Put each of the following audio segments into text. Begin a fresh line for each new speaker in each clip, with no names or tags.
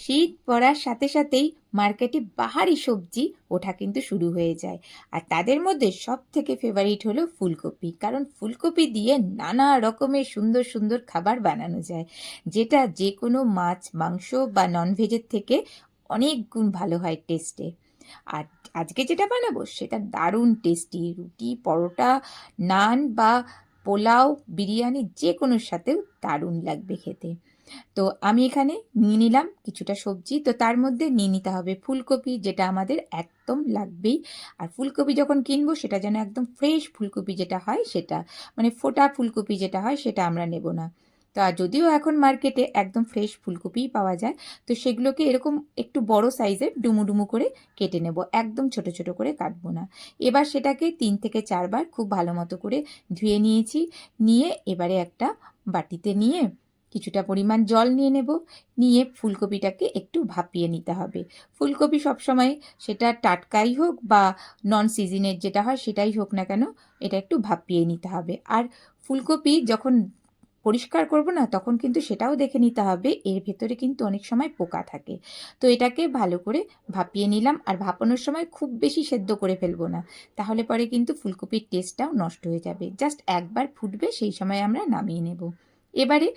শীত পড়ার সাথে সাথেই মার্কেটে বাহারি সবজি, ওঠা কিন্তু শুরু হয়ে যায়। আর তাদের মধ্যে সব থেকে ফেভারিট হলো ফুলকপি, কারণ ফুলকপি দিয়ে নানা রকমের সুন্দর সুন্দর খাবার বানানো যায়, যেটা যে কোনো মাছ, মাংস বা ননভেজের থেকে অনেক গুণ ভালো হয় টেস্টে আর আজকে যেটা বানাবো, সেটা দারুণ টেস্টি রুটি, পরোটা, নান বা পোলাও, বিরিয়ানি যে কোনোর সাথেও দারুণ লাগবে খেতে। তো আমি এখানে নিয়ে নিলাম কিছুটা সবজি। তো তার মধ্যে নিয়ে নিতে হবে ফুলকপি, যেটা আমাদের একদম লাগবেই। আর ফুলকপি যখন কিনবো, সেটা যেন একদম ফ্রেশ ফুলকপি যেটা হয়, সেটা মানে ফোটা ফুলকপি যেটা হয়, সেটা আমরা নেব না। তা যদিও এখন মার্কেটে একদম ফ্রেশ ফুলকপিই পাওয়া যায়, তো সেগুলোকে এরকম একটু বড় সাইজের ডুমু ডুমু করে কেটে নেব। একদম ছোট ছোট করে কাটবো না। এবার সেটাকে তিন থেকে চারবার খুব ভালো মতো করে ধুয়ে নিয়েছি। নিয়ে এবারে একটা বাটিতে নিয়ে কিছুটা পরিমাণ জল নিয়ে নেব। নিয়ে ফুলকপিটাকে একটু ভাপিয়ে নিতে হবে। ফুলকপি সবসময় সেটা টাটকাই হোক বা নন সিজনের যেটা হয় সেটাই হোক না কেন, এটা একটু ভাপিয়ে নিতে হবে। আর ফুলকপি যখন পরিষ্কার করব না, তখন কিন্তু সেটাও দেখে নিতে হবে। এর ভেতরে কিন্তু অনেক সময় পোকা থাকে। তো এটাকে ভালো করে ভাপিয়ে নিলাম। আর ভাপানোর সময় খুব বেশি সেদ্ধ করে ফেলব না। তাহলে পরে কিন্তু ফুলকপির টেস্টটাও নষ্ট হয়ে যাবে। জাস্ট একবার ফুটবে, সেই সময় আমরা নামিয়ে নেব। এবারে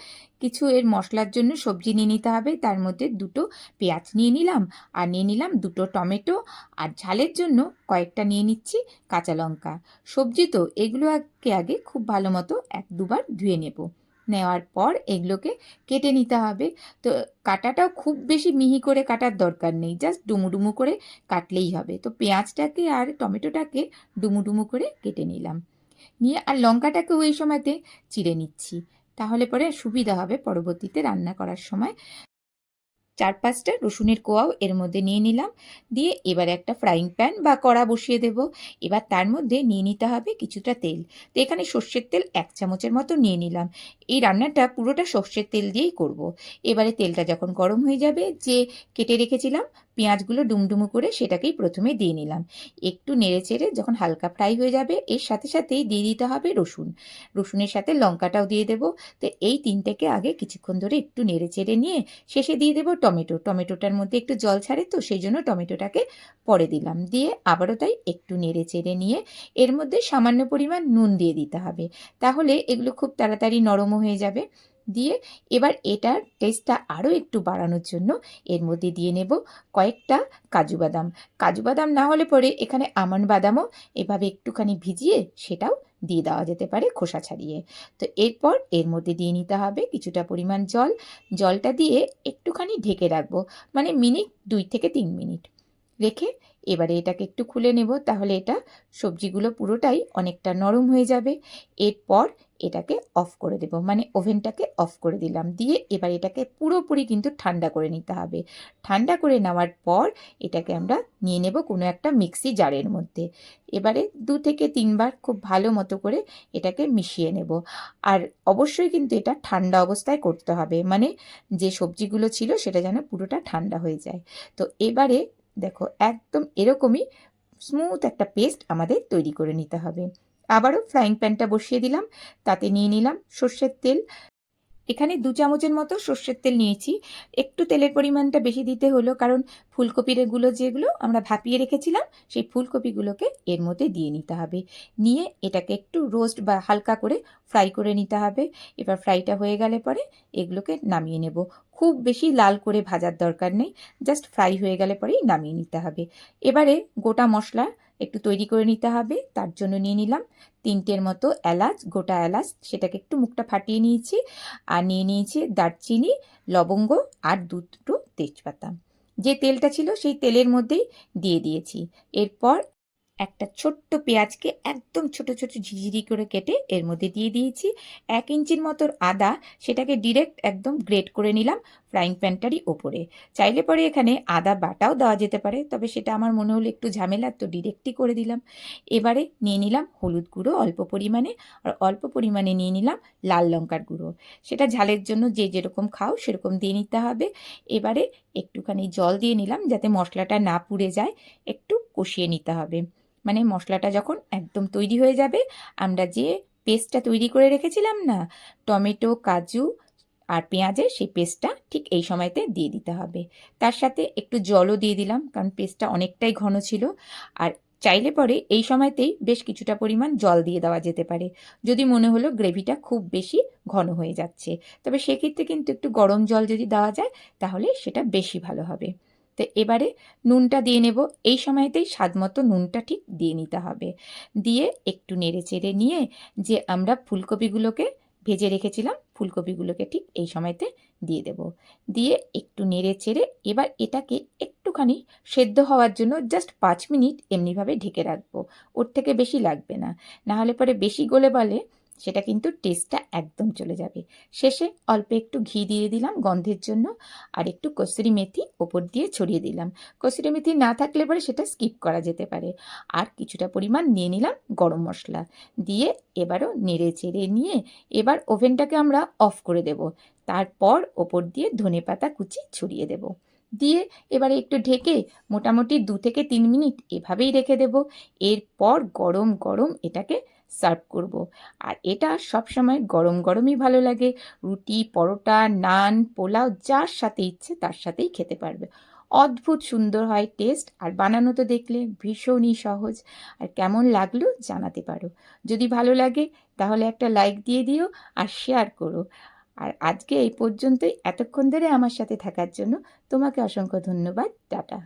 কিছু এর মশলার জন্য সবজি নিয়ে নিতে হবে। তার মধ্যে দুটো পেঁয়াজ নিয়ে নিলাম আর নিয়ে নিলাম দুটো টমেটো আর ঝালের জন্য কয়েকটা নিয়ে নিচ্ছি কাঁচা লঙ্কা। সবজি তো এগুলো আগে খুব ভালো মতো এক দুবার ধুয়ে নেব। নেওয়ার পর এগুলোকে কেটে নিতে হবে। তো কাটাটাও খুব বেশি মিহি করে কাটার দরকার নেই, জাস্ট ডুমু ডুমু করে কাটলেই হবে। তো পেঁয়াজটাকে আর টমেটোটাকে ডুমু ডুমু করে কেটে নিলাম। নিয়ে আর লঙ্কাটাকেও এই সময়তে চিড়ে নিচ্ছি। তাহলে পরে সুবিধা হবে পরবর্তীতে রান্না করার সময়। চার পাঁচটা রসুনের কোয়াও এর মধ্যে নিয়ে নিলাম। দিয়ে এবার একটা ফ্রাইং প্যান বা কড়া বসিয়ে দেব। এবার তার মধ্যে নিয়ে নিতে হবে কিছুটা তেল। তো এখানে সর্ষের তেল এক চামচের মতো নিয়ে নিলাম। এই রান্নাটা পুরোটা সর্ষের তেল দিয়েই করব। এবারে তেলটা যখন গরম হয়ে যাবে যে কেটে রেখেছিলাম পেঁয়াজগুলো ডুমডুমু করে সেটাকেই প্রথমে দিয়ে নিলাম। একটু নেড়ে চেড়ে যখন হালকা ফ্রাই হয়ে যাবে, এর সাথে সাথেই দিয়ে দিতে হবে রসুন। রসুনের সাথে লঙ্কাটাও দিয়ে দেবো। তো এই তিনটেকে আগে কিছুক্ষণ ধরে একটু নেড়ে চেড়ে নিয়ে শেষে দিয়ে দেবো টমেটো। টমেটোটার মধ্যে একটু জল ছাড়ে তো সেই জন্য টমেটোটাকে পরে দিলাম। দিয়ে আবারও তাই একটু নেড়ে চেড়ে নিয়ে এর মধ্যে সামান্য পরিমাণ নুন দিয়ে দিতে হবে। তাহলে এগুলো খুব তাড়াতাড়ি নরমও হয়ে যাবে। দিয়ে এবার এটার টেস্টটা আরও একটু বাড়ানোর জন্য এর মধ্যে দিয়ে নেব কয়েকটা কাজু বাদাম। কাজু বাদাম না হলে পরে এখানে আমন্ড বাদামও এভাবে একটুখানি ভিজিয়ে সেটাও দিয়ে দেওয়া যেতে পারে খোসা ছাড়িয়ে। তো এরপর এর মধ্যে দিয়ে নিতে হবে কিছুটা পরিমাণ জল। জলটা দিয়ে একটুখানি ঢেকে রাখব মানে মিনিট দুই থেকে তিন মিনিট। রেখে এবারে এটাকে একটু খুলে নেব, তাহলে এটা সবজিগুলো পুরোটাই অনেকটা নরম হয়ে যাবে। এরপর এটাকে অফ করে দেব। মানে ওভেনটাকে অফ করে দিলাম। দিয়ে এবার এটাকে পুরোপুরি কিন্তু ঠান্ডা করে নিতে হবে। ঠান্ডা করে নেওয়ার পর এটাকে আমরা নিয়ে নেব কোনো একটা মিক্সি জারের মধ্যে। এবারে দু থেকে তিনবার খুব ভালো মতো করে এটাকে মিশিয়ে নেব। আর অবশ্যই কিন্তু এটা ঠান্ডা অবস্থায় করতে হবে। মানে যে সবজিগুলো ছিল সেটা যেন পুরোটা ঠান্ডা হয়ে যায়। তো এবারে দেখো একদম এরকমই স্মুথ একটা পেস্ট আমাদের তৈরি করে নিতে হবে। আবারও ফ্রাইং প্যানটা বসিয়ে দিলাম, তাতে নিয়ে নিলাম সর্ষের তেল। এখানে দু চামচের মতো সর্ষের তেল নিয়েছি। একটু তেলের পরিমাণটা বেশি দিতে হলো কারণ ফুলকপিরগুলো যেগুলো আমরা ভাপিয়ে রেখেছিলাম, সেই ফুলকপিগুলোকে এর মধ্যে দিয়ে নিতে হবে। নিয়ে এটাকে একটু রোস্ট বা হালকা করে ফ্রাই করে নিতে হবে। এবার ফ্রাইটা হয়ে গেলে পরে এগুলোকে নামিয়ে নেব। খুব বেশি লাল করে ভাজার দরকার নেই জাস্ট ফ্রাই হয়ে গেলে পরেই নামিয়ে নিতে হবে। এবারে গোটা মশলা একটু তৈরি করে নিতে হবে, তার জন্য নিয়ে নিলাম তিনটের মতো এলাচ, গোটা এলাচ, সেটাকে একটু মুখটা ফাটিয়ে নিয়েছি। আর নিয়ে নিয়েছি দারচিনি, লবঙ্গ আর দুটো তেজপাতা। যে তেলটা ছিল সেই তেলের মধ্যেই দিয়ে দিয়েছি। এরপর একটা ছোট্ট পেঁয়াজকে একদম ছোট ছোট ঝিঝিরি করে কেটে এর মধ্যে দিয়ে দিয়েছি। এক ইঞ্চির মতো আদা, সেটাকে ডিরেক্ট একদম গ্রেট করে নিলাম ফ্রাইং প্যানটারই ওপরে। চাইলে পরে এখানে আদা বাটাও দেওয়া যেতে পারে, তবে সেটা আমার মনে হলো একটু ঝামেলা, তো ডিরেক্টই করে দিলাম। এবারে নিয়ে নিলাম হলুদ গুঁড়ো অল্প পরিমাণে, আর অল্প পরিমাণে নিয়ে নিলাম লাল লঙ্কার গুঁড়ো। সেটা ঝালের জন্য যে যেরকম খাও সেরকম দিয়ে নিতে হবে। এবারে একটুখানি জল দিয়ে নিলাম যাতে মশলাটা না পুড়ে যায়, একটু কষিয়ে নিতে হবে। মানে মশলাটা যখন একদম তৈরি হয়ে যাবে, আমরা যে পেস্টটা তৈরি করে রেখেছিলাম না, টমেটো, কাজু আর পেঁয়াজের সেই পেস্টটা ঠিক এই সময়তে দিয়ে দিতে হবে। তার সাথে একটু জলও দিয়ে দিলাম, কারণ পেস্টটা অনেকটাই ঘন ছিল। আর চাইলে পরে এই সময়তেই বেশ কিছুটা পরিমাণ জল দিয়ে দেওয়া যেতে পারে। যদি মনে হলো গ্রেভিটা খুব বেশি ঘন হয়ে যাচ্ছে। তবে সেক্ষেত্রে কিন্তু একটু গরম জল যদি দেওয়া যায়, তাহলে সেটা বেশি ভালো হবে। তো এবারে নুনটা দিয়ে নেব। এই সময়তেই স্বাদ মতো নুনটা ঠিক দিয়ে নিতে হবে। দিয়ে একটু নেড়ে চেড়ে নিয়ে যে আমরা ফুলকপিগুলোকে ভেজে রেখেছিলাম, ফুলকপিগুলোকে ঠিক এই সময়তে দিয়ে দেব। দিয়ে একটু নেড়ে চেড়ে এবার এটাকে একটুখানি সেদ্ধ হওয়ার জন্য জাস্ট পাঁচ মিনিট এমনিভাবে ঢেকে রাখব। ওর থেকে বেশি লাগবে না। নাহলে পরে বেশি গলে বলে সেটা কিন্তু টেস্টটা একদম চলে যাবে। শেষে অল্প একটু ঘি দিয়ে দিলাম গন্ধের জন্য আর একটু কসুরি মেথি ওপর দিয়ে ছড়িয়ে দিলাম। কসুরি মেথি না থাকলে পরে সেটা স্কিপ করা যেতে পারে। আর কিছুটা পরিমাণ নিয়ে নিলাম গরম মশলা। দিয়ে এবারও নেড়ে চেড়ে নিয়ে এবার ওভেনটাকে আমরা অফ করে দেব। তারপর ওপর দিয়ে ধনে পাতা কুচি ছড়িয়ে দেব। দিয়ে এবারে একটু ঢেকে মোটামুটি দু থেকে তিন মিনিট এভাবেই রেখে দেব। এরপর গরম গরম এটাকে সার্ভ করব। আর এটা সবসময় গরম গরমই ভালো লাগে। রুটি, পরোটা, নান, পোলাও, যার সাথে ইচ্ছে তার সাথেই খেতে পারবে। অদ্ভুত সুন্দর হয় টেস্ট আর বানানো তো দেখলে ভীষণই সহজ। আর কেমন লাগল জানাতে পারো। যদি ভালো লাগে তাহলে একটা লাইক দিয়ে দিও আর শেয়ার করো। আর আজকে এই পর্যন্তই। এতক্ষণ ধরে আমার সাথে থাকার জন্য তোমাকে অসংখ্য ধন্যবাদ। টাটা।